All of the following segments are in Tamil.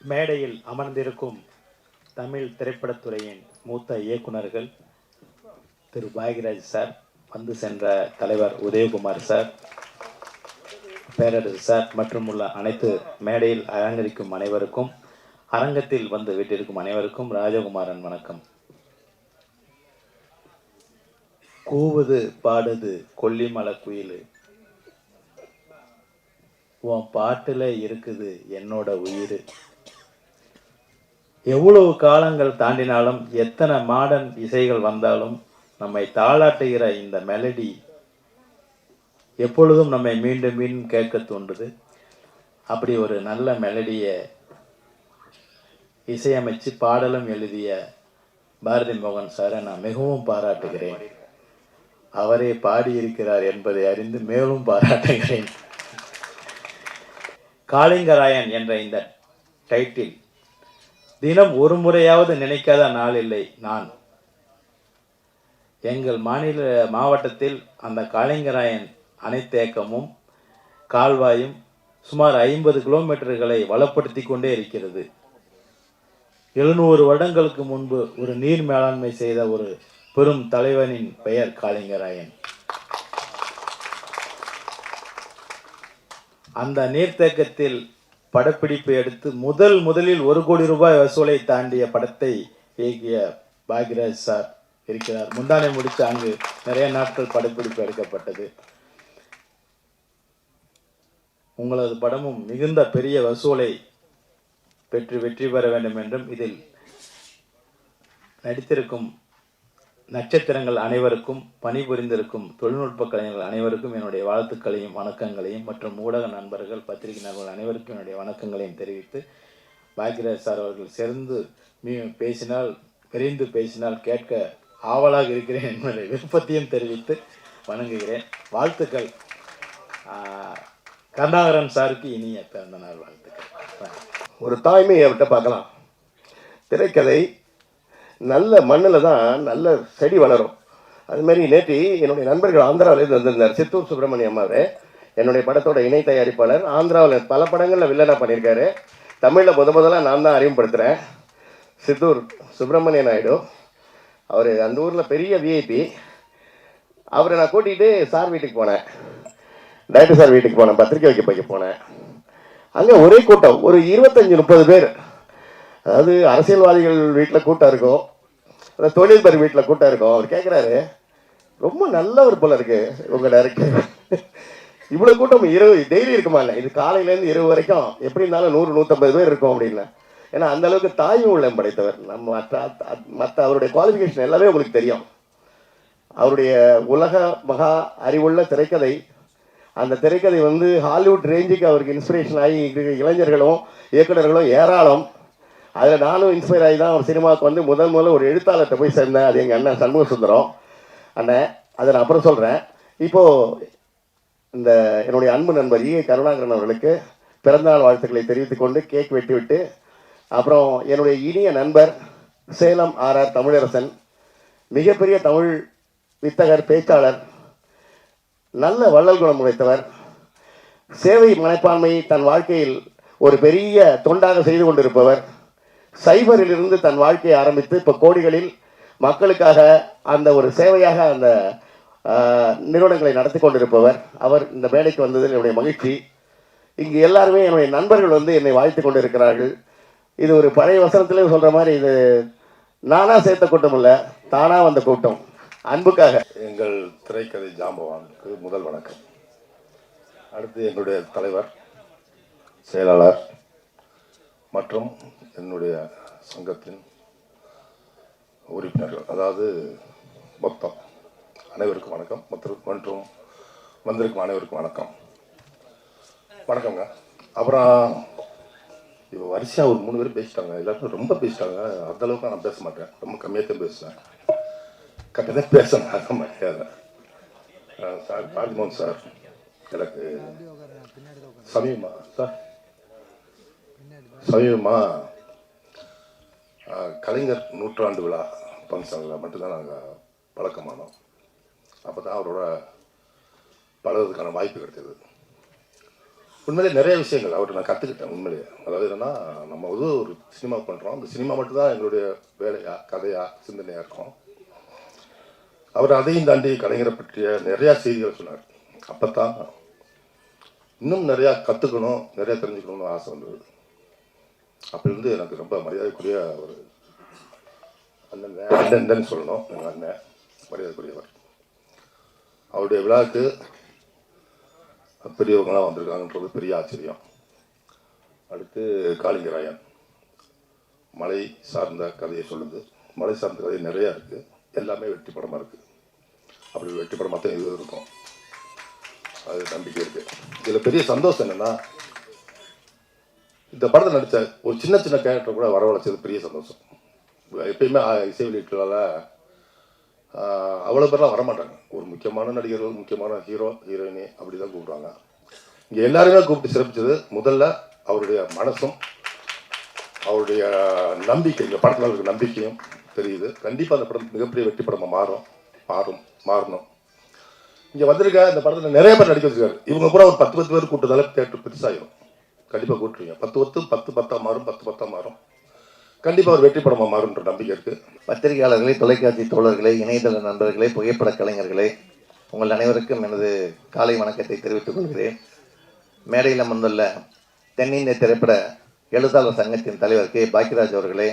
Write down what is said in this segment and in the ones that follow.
மேடையில் அமர்ந்திருக்கும் தமிழ் திரைப்படத்துறையின் மூத்த இயக்குனர்கள் திரு பாக்யராஜ் சார் வந்து சென்ற தலைவர் உதயகுமார் சார் பேரரசு சார் மற்றும் உள்ள அனைத்து மேடையில் அலங்கரிக்கும் அனைவருக்கும் அரங்கத்தில் வந்து விட்டிருக்கும் அனைவருக்கும் ராஜகுமாரன் வணக்கம். கூவுது பாடுது கொல்லிமலை குயிலு. உன் பாட்டில் இருக்குது என்னோட உயிர். எவ்வளவு காலங்கள் தாண்டினாலும் எத்தனை மாடர்ன் இசைகள் வந்தாலும் நம்மை தாளாட்டுகிற இந்த மெலடி எப்பொழுதும் நம்மை மீண்டும் மீண்டும் கேட்க தோன்றுது. அப்படி ஒரு நல்ல மெலடியை இசையமைச்சு பாடலும் எழுதிய பாரதி மோகன் சாரை நான் மிகவும் பாராட்டுகிறேன். அவரே பாடியிருக்கிறார் என்பதை அறிந்து மேலும் பாராட்டுகிறேன். காளிங்கராயன் என்ற இந்த டைட்டில் தினம் ஒரு முறையாவது நினைக்காத நாள் இல்லை நான். எங்கள் மாநில மாவட்டத்தில் அந்த காளிங்கராயன் அணைத்தேக்கமும் கால்வாயும் சுமார் ஐம்பது கிலோமீட்டர்களை வளப்படுத்தி கொண்டே இருக்கிறது. எழுநூறு வருடங்களுக்கு முன்பு ஒரு நீர் மேலாண்மை செய்த ஒரு பெரும் தலைவனின் பெயர் காளிங்கராயன் அந்த நீர்த்தேக்கத்தில் படப்பிடிப்பு எடுத்து முதல் முதலில் ஒரு கோடி ரூபாய் வசூலை தாண்டிய படத்தை இயக்கிய பாக்யராஜ் சார் இருக்கிறார். முந்தானை முடித்து அங்கு நிறைய நாட்கள் படப்பிடிப்பு எடுக்கப்பட்டது. உங்களது படமும் மிகுந்த பெரிய வசூலை பெற்று வெற்றி பெற வேண்டும் என்றும் இதில் நடித்திருக்கும் நட்சத்திரங்கள் அனைவருக்கும் பணிபுரிந்திருக்கும் தொழில்நுட்ப கலைஞர்கள் அனைவருக்கும் என்னுடைய வாழ்த்துக்களையும் வணக்கங்களையும் மற்றும் ஊடக நண்பர்கள் பத்திரிகை நண்பர்கள் அனைவருக்கும் என்னுடைய வணக்கங்களையும் தெரிவித்து பாக்யராஜ் சார் அவர்கள் சேர்ந்து மீ பேசினால் விரைந்து பேசினால் கேட்க ஆவலாக இருக்கிறேன் என்பதை விருப்பத்தையும் தெரிவித்து வணங்குகிறேன். வாழ்த்துக்கள். ஆஹ், கருணாகரன் சாருக்கு இனிய பிறந்த நாள் வாழ்த்துக்கள் ஒரு தாய்மையை அவர்கிட்ட பார்க்கலாம். திரைக்கதை நல்ல மண்ணில் தான் நல்ல செடி வளரும். அது மாதிரி நேற்று என்னுடைய நண்பர்கள் ஆந்திராவிலேருந்து வந்திருந்தார். சித்தூர் சுப்பிரமணியம் அவர். என்னுடைய படத்தோட இணை தயாரிப்பாளர். ஆந்திராவில் பல படங்களில் வில்லனாக பண்ணியிருக்காரு. தமிழில் முத முதல்ல நான் தான் அறிமுகப்படுத்துகிறேன் சித்தூர் சுப்பிரமணிய நாயுடு. அவர் அந்த ஊரில் பெரிய விஐபி அவரை நான் கூட்டிகிட்டு சார் வீட்டுக்கு போனேன். டைரக்டர் சார் வீட்டுக்கு போனேன். பத்திரிக்கை வைக்க போய்க்க போனேன். அங்கே ஒரே கூட்டம். ஒரு இருபத்தஞ்சி முப்பது பேர். அதாவது அரசியல்வாதிகள் வீட்டில் கூட்டம் இருக்கும். தொழில்பர் வீட்டில் கூட்டம் இருக்கும். அவர் கேட்குறாரு ரொம்ப நல்லவர் போல இருக்கு உங்கள் டேரக்டர் இவ்வளோ கூட்டம் இரவு டெய்லி இருக்குமா இல்லை? இது காலையிலேருந்து இரவு வரைக்கும் எப்படி இருந்தாலும் நூறு நூற்றம்பது பேர் இருக்கும் அப்படின்னு ஏன்னா அந்த அளவுக்கு தாய் உள்ளம் படைத்தவர். நம்ம மற்ற மற்ற அவருடைய குவாலிஃபிகேஷன் எல்லாமே உங்களுக்கு தெரியும். அவருடைய உலக மகா அறிவுள்ள திரைக்கதை. அந்த திரைக்கதை வந்து ஹாலிவுட் ரேஞ்சுக்கு அவருக்கு இன்ஸ்பிரேஷன் ஆகி இளைஞர்களும் இயக்குனர்களும் ஏராளம். அதில் நானும் இன்ஸ்பயர் ஆகி தான் ஒரு சினிமாவுக்கு வந்து முதல் முதல்ல ஒரு எழுத்தாளர்கிட்ட போய் சேர்ந்தேன். அது எங்கள் அண்ணன் சண்முக சுந்தரம் அண்ணன் அதை நான் அப்புறம் சொல்கிறேன் இப்போது இந்த என்னுடைய அன்பு நண்பர் ஈ கருணாகரன் அவர்களுக்கு பிறந்தநாள் வாழ்த்துக்களை தெரிவித்துக் கொண்டு கேக் வெட்டிவிட்டு அப்புறம் என்னுடைய இனிய நண்பர் சேலம் ஆர்ஆர் தமிழரசன் மிகப்பெரிய தமிழ் வித்தகர் பேச்சாளர் நல்ல வள்ளல் குணம் உடைத்தவர் சேவை மனப்பான்மை தன் வாழ்க்கையில் ஒரு பெரிய தொண்டாக செய்து கொண்டிருப்பவர் சைபரிலிருந்து தன் வாழ்க்கையை ஆரம்பித்து இப்போ கோடிகளில் மக்களுக்காக அந்த ஒரு சேவையாக அந்த நிறுவனங்களை நடத்தி கொண்டிருப்பவர். அவர் இந்த வேலைக்கு வந்ததில் என்னுடைய மகிழ்ச்சி. இங்கு எல்லாருமே என்னுடைய நண்பர்கள் வந்து என்னை வாழ்த்து கொண்டிருக்கிறார்கள். இது ஒரு பழைய வசனத்திலே சொல்கிற மாதிரி இது நானாக சேர்த்த கூட்டம் இல்லை தானாக வந்த கூட்டம். அன்புக்காக. எங்கள் திரைக்கதை ஜாம்பவானுக்கு முதல் வணக்கம். அடுத்து எங்களுடைய தலைவர் செயலாளர் மற்றும் என்னுடைய சங்கத்தின் உறுப்பினர்கள் அதாவது மொத்தம் அனைவருக்கும் வணக்கம். மற்றும் மற்றும் வந்திருக்கும் அனைவருக்கும் வணக்கம். வணக்கங்க அப்புறம் இப்போ வரிசையாக ஒரு மூணு பேர் பேசிட்டாங்க. எல்லாருமே ரொம்ப பேசிட்டாங்க. அந்த அளவுக்கு நான் பேச மாட்டேன். ரொம்ப கம்மியாக தான் பேசுவேன். கரெக்டாக தான் பேசணும் அந்த மரியாதை. Sir Rajmohan sir. எனக்கு சமீபமா சார் சமீபமாக கலைஞர் நூற்றாண்டு விழா ஃபங்க்ஷனில் மட்டும்தான் நாங்கள் பழக்கமானோம். அப்போ தான் அவரோட பழகுறதுக்கான வாய்ப்பு கிடைச்சது உண்மையிலே நிறைய விஷயங்கள் அவர்கிட்ட நான் கற்றுக்கிட்டேன் உண்மையிலேயே. அதாவது என்னன்னா நம்ம வந்து ஒரு சினிமா பண்ணுறோம் அந்த சினிமா மட்டும்தான் எங்களுடைய வேலையாக கதையா சிந்தனையாக இருக்கும். அவர் அதையும் தாண்டி கலைஞரை பற்றிய நிறையா செய்திகள் சொன்னார். அப்போ தான் இன்னும் நிறையா கற்றுக்கணும் நிறையா தெரிஞ்சுக்கணும்னு ஆசை வந்தது. அப்போலேருந்து எனக்கு ரொம்ப மரியாதைக்குரிய ஒரு அண்ணன் அண்ணன் சொல்லணும். எங்கள் அண்ணன் மரியாதைக்குரியவர். அவருடைய விழாவுக்கு பெரியவங்களாம் வந்திருக்காங்கன்றது பெரிய ஆச்சரியம். அடுத்து காளிங்கராயன். மலை சார்ந்த கதையை சொல்லுது. மலை சார்ந்த கதை நிறையா இருக்குது எல்லாமே வெற்றி படமாக இருக்குது அப்படி வெற்றி படமாக தான் இது இருக்கும். அது நம்பிக்கை இருக்குது இதில் பெரிய சந்தோஷம் என்னென்னா இந்த படத்தில் நடித்த ஒரு சின்ன சின்ன கேரக்டர் கூட வரவழைச்சது பெரிய சந்தோஷம். எப்பயுமே இசை வெளியீட்டுலால அவ்வளோ பேர்லாம் வரமாட்டாங்க. ஒரு முக்கியமான நடிகர்கள் முக்கியமான ஹீரோ ஹீரோயினி அப்படி தான் கூப்பிடுவாங்க. இங்கே எல்லாருமே கூப்பிட்டு சிறப்பிச்சது முதல்ல அவருடைய மனசும் அவருடைய நம்பிக்கை இந்த படத்தில் அவருக்கு நம்பிக்கையும் தெரியுது. கண்டிப்பாக அந்த படம் மிகப்பெரிய வெற்றி படமாக மாறும் மாறும் மாறணும். இங்கே வந்திருக்க இந்த படத்தில் நிறைய பேர் நடிக்க வச்சுருக்காரு. இவங்க கூட ஒரு பத்து பத்து பேர் கூட்டதால தேட்டர் பெருசாகிடும் கண்டிப்பாக கூட்டுருங்க. பத்து பத்து பத்து பத்தா மாறும் பத்து பத்தா மாறும். கண்டிப்பாக ஒரு வெற்றி படமாக மாறும்ன்ற நம்பிக்கை இருக்குது பத்திரிகையாளர்களே தொலைக்காட்சி தோழர்களே இணையதள நண்பர்களே புகைப்பட கலைஞர்களே உங்கள் அனைவருக்கும் எனது காலை வணக்கத்தை தெரிவித்துக் கொள்கிறேன். மேடையில் அமர்ந்துள்ள தென்னிந்திய திரைப்பட எழுத்தாளர் சங்கத்தின் தலைவர் கே. பாக்கியராஜ் அவர்களே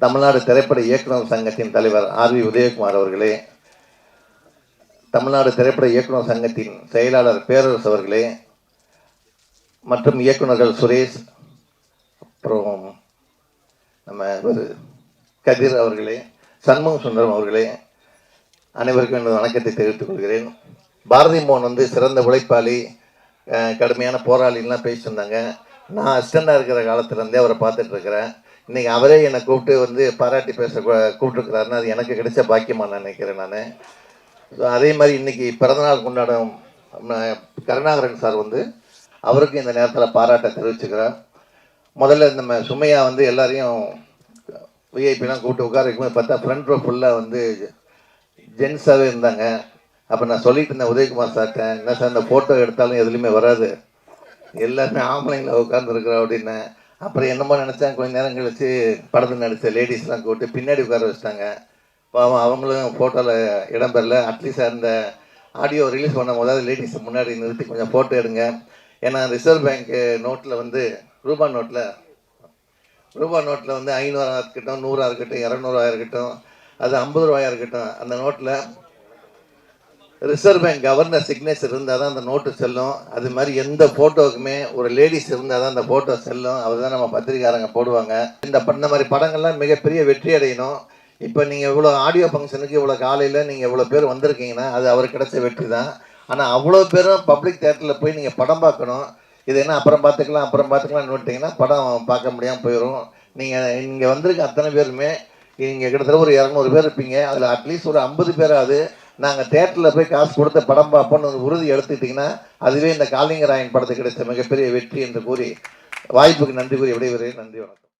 தமிழ்நாடு திரைப்பட இயக்குனர் சங்கத்தின் தலைவர் ஆர் வி உதயகுமார் அவர்களே தமிழ்நாடு திரைப்பட இயக்குனர் சங்கத்தின் செயலாளர் பேரரசு அவர்களே மற்றும் இயக்குனர்கள் சுரேஷ் அப்புறம் நம்ம ஒரு கதிர் அவர்களே சண்முக சுந்தரம் அவர்களே அனைவருக்கும் எனது வணக்கத்தை தெரிவித்துக் கொள்கிறேன். பாரதி மோகன் வந்து சிறந்த உழைப்பாளி கடுமையான போராளின்லாம் பேசியிருந்தாங்க நான் அசிஸ்டண்டாக இருக்கிற காலத்துலேருந்தே அவரை பார்த்துட்டு இருக்கிறேன். இன்றைக்கி அவரே என்னை கூப்பிட்டு வந்து பாராட்டி பேச கூப்பிட்டுருக்கிறாருன்னு அது எனக்கு கிடைச்ச பாக்கியமாக நான் நினைக்கிறேன் நான். ஸோ அதே மாதிரி இன்னைக்கு பிறந்தநாள் கொண்டாடும் கருணாகரன் சார் வந்து அவருக்கும் இந்த நேரத்தில் பாராட்ட தெரிவிச்சுக்கிறேன் முதல்ல நம்ம சுமையா வந்து எல்லாரையும் விஐபிலாம் கூப்பிட்டு உட்கார வைக்கும்போது பார்த்தா ஃப்ரண்ட் ரோ ஃபுல்லாக வந்து ஜென்ஸாகவே இருந்தாங்க. அப்போ நான் சொல்லிட்டு இருந்தேன் உதயகுமார் சார்ட்ட என்ன சார் இந்த ஃபோட்டோ எடுத்தாலும் எதுலேயுமே வராது. எல்லாருமே ஆம்பளைங்கள உட்காந்துருக்குறோம் அப்படின்னு. அப்புறம் என்னமோ நினச்சேன் கொஞ்ச நேரம் கழிச்சு படத்தில் நடித்த லேடிஸ்லாம் கூப்பிட்டு பின்னாடி உட்கார வச்சிட்டாங்க. பாவம் அவங்களும் ஃபோட்டோவில் இடம் பெறல அட்லீஸ்ட் அந்த ஆடியோ ரிலீஸ் பண்ணும் போதாவது லேடிஸ் முன்னாடி நிறுத்தி கொஞ்சம் ஃபோட்டோ எடுங்க. ஏன்னா ரிசர்வ் பேங்க் நோட்டில் வந்து ரூபா நோட்டில் ரூபா நோட்டில் வந்து ஐநூறாக இருக்கட்டும் நூறாக இருக்கட்டும் இரநூறுவா இருக்கட்டும் அது ஐம்பது ரூபாயாக இருக்கட்டும் அந்த நோட்டில் ரிசர்வ் பேங்க் கவர்னர் சிக்னேச்சர் இருந்தால் தான் அந்த நோட்டு செல்லும். அது மாதிரி எந்த ஃபோட்டோவுக்குமே ஒரு லேடிஸ் இருந்தால் தான் அந்த ஃபோட்டோ செல்லும். அவர் தான் நம்ம பத்திரிக்காரங்க போடுவாங்க. இந்த பண்ண இந்த மாதிரி படங்கள்லாம் மிகப்பெரிய வெற்றி அடையணும். இப்போ நீங்கள் இவ்வளோ ஆடியோ ஃபங்க்ஷனுக்கு இவ்வளோ காலையில் நீங்கள் இவ்வளோ பேர் வந்திருக்கீங்கன்னா அது அவருக்கு கிடைச்ச வெற்றி தான். ஆனால் அவ்வளோ பேரும் பப்ளிக் தேட்டரில் போய் நீங்கள் படம் பார்க்கணும். இது என்ன அப்புறம் பார்த்துக்கலாம் அப்புறம் பார்த்துக்கலாம்னு விட்டீங்கன்னா படம் பார்க்க முடியாமல் போயிடும் நீங்கள் இங்கே வந்திருக்க அத்தனை பேருமே இங்கே கிட்டத்தட்ட ஒரு இரநூறு பேர் இருப்பீங்க. அதில் அட்லீஸ்ட் ஒரு ஐம்பது பேராது நாங்கள் தேட்டரில் போய் காசு கொடுத்து படம் பார்ப்போம்னு ஒரு உறுதி எடுத்துக்கிட்டிங்கன்னா அதுவே இந்த காளிங்கராயன் படத்துக்கு கிடைச்ச மிகப்பெரிய வெற்றி என்று கூறி வாய்ப்புக்கு நன்றி கூறி விடைபெறுகிறேன். நன்றி வணக்கம்.